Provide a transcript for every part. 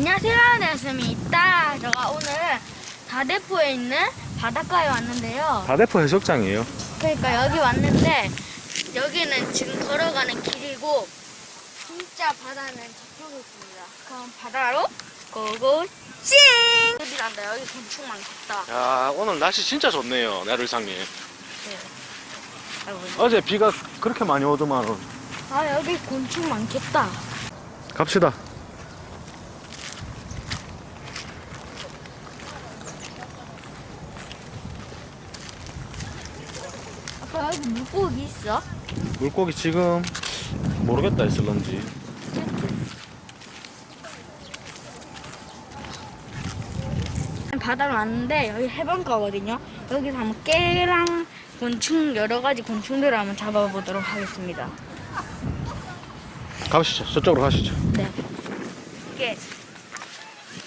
안녕하세요, 안녕하십니까. 제가 오늘 다대포에 있는 바닷가에 왔는데요. 다대포 해수욕장이에요. 그러니까 여기 왔는데 여기는 지금 걸어가는 길이고 진짜 바다는 저쪽에 있습니다. 그럼 바다로 고고 찡! 여기 난다. 여기 곤충 많겠다. 야 오늘 날씨 진짜 좋네요, 나를상님. 아이고. 어제 비가 그렇게 많이 오더만. 아 여기 곤충 많겠다. 갑시다. 여기 물고기 있어? 물고기 지금 모르겠다 있을런지. 바다로 왔는데 여기 해변가거든요. 여기서 한번 깨랑 곤충 여러 가지 곤충들을 한번 잡아보도록 하겠습니다. 가시죠. 저쪽으로 가시죠. 네. 깨.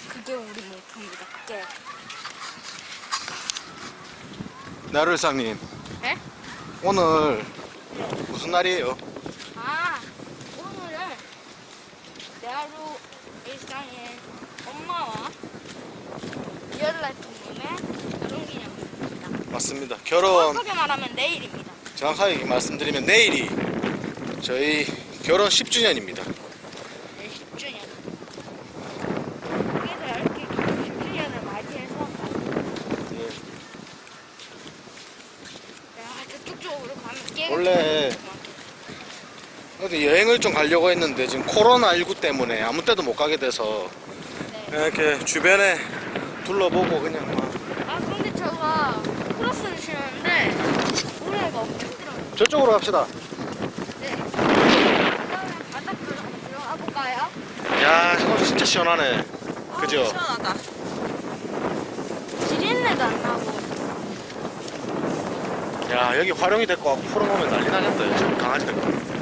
그게 우리 목표입니다. 깨. 나를상님. 네? 오늘 무슨 날이에요? 아 오늘은 내 하루 일상의 엄마와 이열라이프님의 결혼기념일입니다. 맞습니다. 결혼 정확하게 말하면 내일입니다. 정확하게 말씀드리면 내일이 저희 결혼 10주년입니다. 네, 10주년. 그래서 이렇게 10주년을 맞이해서 야, 저쪽 쪽으로 가면 깨가 원래 어디 여행을 좀 가려고 했는데 지금 코로나19 때문에 아무 때도 못 가게 돼서 네. 이렇게 주변에 둘러보고 그냥 막아 근데 저가 크로스는 신었는데 모래가 엄청 들어요. 저쪽으로 갑시다. 네. 그러면 바닷가로 한번 들어가 볼까요? 야, 오늘 진짜 시원하네. 그죠? 시원하다. 지린내도 안 나고. 야, 여기 활용이 될 것 같고 풀어놓으면 난리 나겠다. 지금 강아지들.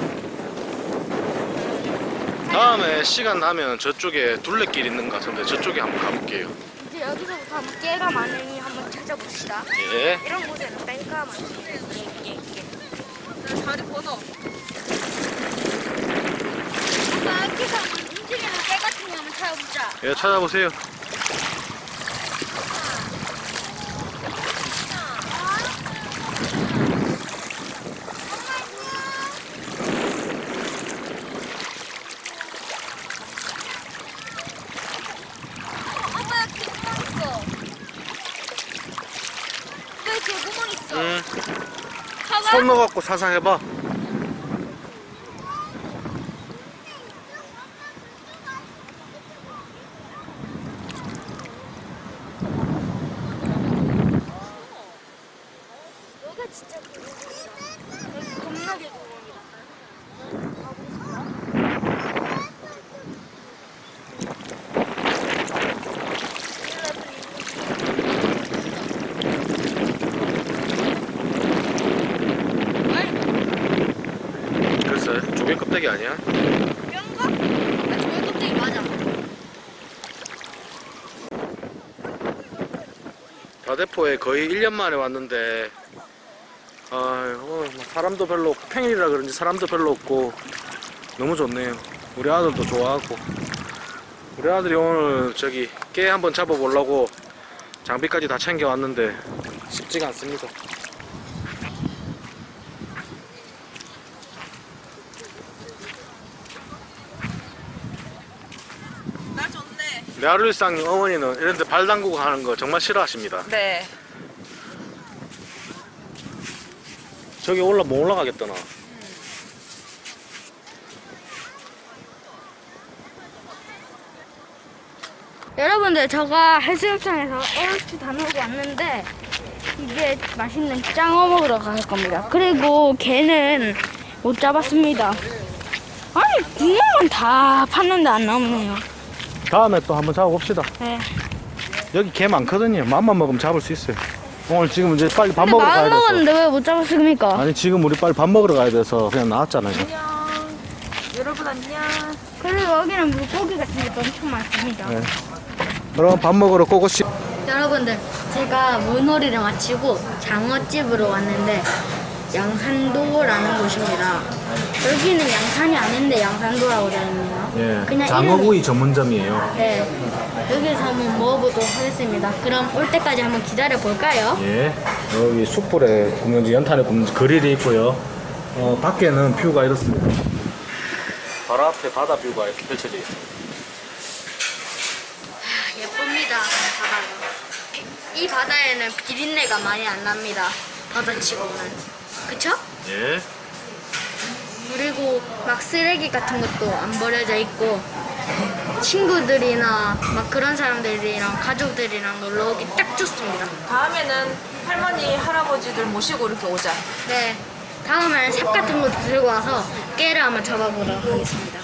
다음에 시간 나면 저쪽에 둘레길 있는 것 같은데 저쪽에 한번 가볼게요. 이제 여기서부터 한번 깨가 많으니 한번 찾아봅시다. 예. 이런 곳에는 깨가 많습니다. 예, 예, 예. 자, 다리 걷어. 아까 한번 움직이는 깨 같은 거 한번 찾아보자. 예, 찾아보세요. 아빠 여기 구멍 있어. 왜 이렇게 구멍 있어? 응. 봐봐. 손 넣어갖고 사상해봐. 진짜 겁나게 조개 껍데기 아니야? 뼈인가? 아, 저기 껍데기 맞아. 다대포에 거의 1년 만에 왔는데 아뭐 사람도 별로 없고 평일이라 그런지 사람도 별로 없고 너무 좋네요 우리 아들도 좋아하고 우리 아들이 오늘 저기 깨 한번 잡아보려고 장비까지 다 챙겨왔는데 쉽지가 않습니다 날 메아르일상 어머니는 이런 데 발 담그고 하는 거 정말 싫어하십니다 네. 저기 올라 못 올라가겠다 나 여러분들 제가 해수욕장에서 에어스 다 놀고 왔는데 이제 맛있는 짱어 먹으러 갈 겁니다. 그리고 개는 못 잡았습니다. 아니 구멍은 다 팠는데 안 나오네요. 다음에 또 한번 잡아봅시다 네. 여기 개 많거든요 맘만 먹으면 잡을 수 있어요 오늘 지금 이제 빨리 밥 근데 먹으러 가야 마음 돼서 먹었는데 왜 못 잡았습니까? 아니 지금 우리 빨리 밥 먹으러 가야 돼서 그냥 나왔잖아요. 안녕. 여러분 안녕. 그리고 여기는 물고기 같은 것도 엄청 많습니다. 네. 그럼 밥 먹으러 꼬꼬씨. 여러분들 제가 물놀이를 마치고 장어집으로 왔는데 양산도라는 곳입니다. 여기는 양산이 아닌데 양산도라고 되어 있네요. 예. 그냥 장어구이 전문점이에요. 네. 여기서 한번 먹어보도록 하겠습니다. 그럼 올 때까지 한번 기다려 볼까요? 예. 여기 숯불에 굽는지 연탄에 굽는지 그릴이 있고요. 어, 밖에는 뷰가 이렇습니다. 바로 앞에 바다 뷰가 이렇게 펼쳐져 있습니다. 예쁩니다. 바다가. 이 바다에는 비린내가 많이 안 납니다. 바다치고는. 그쵸? 예. 그리고 막 쓰레기 같은 것도 안 버려져 있고 친구들이나 막 그런 사람들이랑 가족들이랑 놀러 오기 딱 좋습니다. 다음에는 할머니, 할아버지들 모시고 이렇게 오자. 네. 다음에는 삽 같은 것도 들고 와서 깨를 한번 잡아보도록 하겠습니다.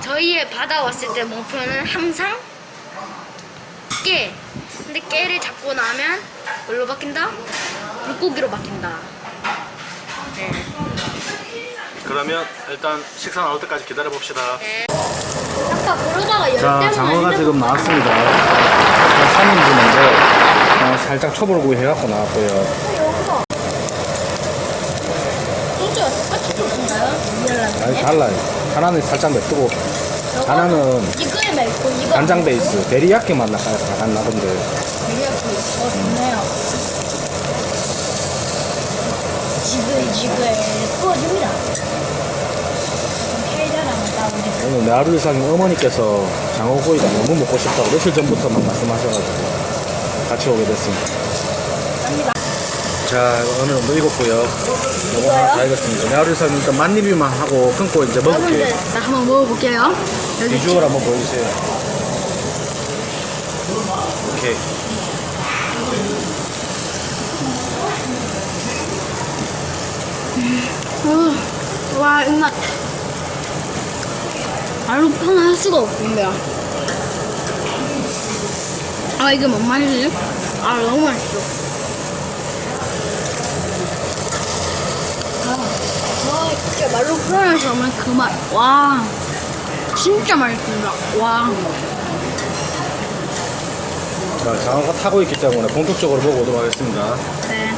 저희의 바다 왔을 때 목표는 항상 깨. 근데 깨를 잡고 나면 뭘로 바뀐다? 물고기로 바뀐다. 네. 그러면 일단 식사 나올 때까지 기다려 봅시다. 네. 아까 그러다가 열 자, 때문에 장어가 지금 나왔습니다. 3인분인데 어, 살짝 초벌구이 해갖고 나왔고요. 여기서 소주가 똑같이 좋은가요? 아니, 달라요. 하나는 살짝 맵고 하나는 이거에 맵고 이거 간장 베이스, 데리야끼 맛 나가 나던데. 어 좋네요. 지글지글 구워줍니다. 따오니 오늘 이상의 어머니께서 장어구이가 너무 먹고 싶다고 며칠 전부터만 말씀하셔가지고 같이 오게 됐습니다. 자, 어느 정도 익었고요. 이거 하나 다 익었습니다. 이상은 일단 만입이만 하고 끊고 이제 먹을게요. 여러분들 나 한번 먹어볼게요. 여기 비주얼 한번 보여주세요. 오케이. 어, 와 입맛 말로 표현할 수가 없는데요. 아 이게 뭔 말이지? 아 너무 맛있어. 아, 와 진짜 말로 표현할 수 없는 그 맛. 와 진짜 맛있습니다. 와. 자, 장어가 타고 있기 때문에 본격적으로 먹어보도록 하겠습니다. 네.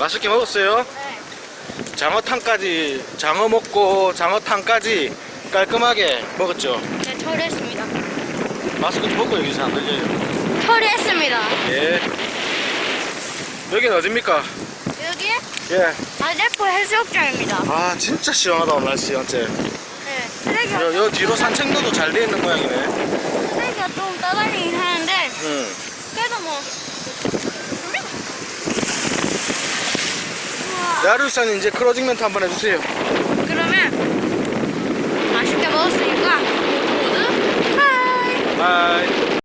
맛있게 먹었어요. 네. 장어탕까지, 장어 먹고 장어탕까지 깔끔하게 먹었죠. 네, 처리했습니다. 마스크 좀 벗고 여기서 안 들려요. 처리했습니다. 예. 여기는 어딥니까? 여기 예. 아데포 해수욕장입니다. 아, 진짜 시원하다, 오늘 날씨, 어째. 네. 쓰레기가, 여, 여 뒤로 산책로도 잘 돼 있는 모양이네. 쓰레기가 좀 떠다니긴 하는데, 응. 그래도 뭐. 야루산 이제 크로징 멘트 한번 해주세요. 그러면 맛있게 먹었으니까 모두 모두 하이! 바이.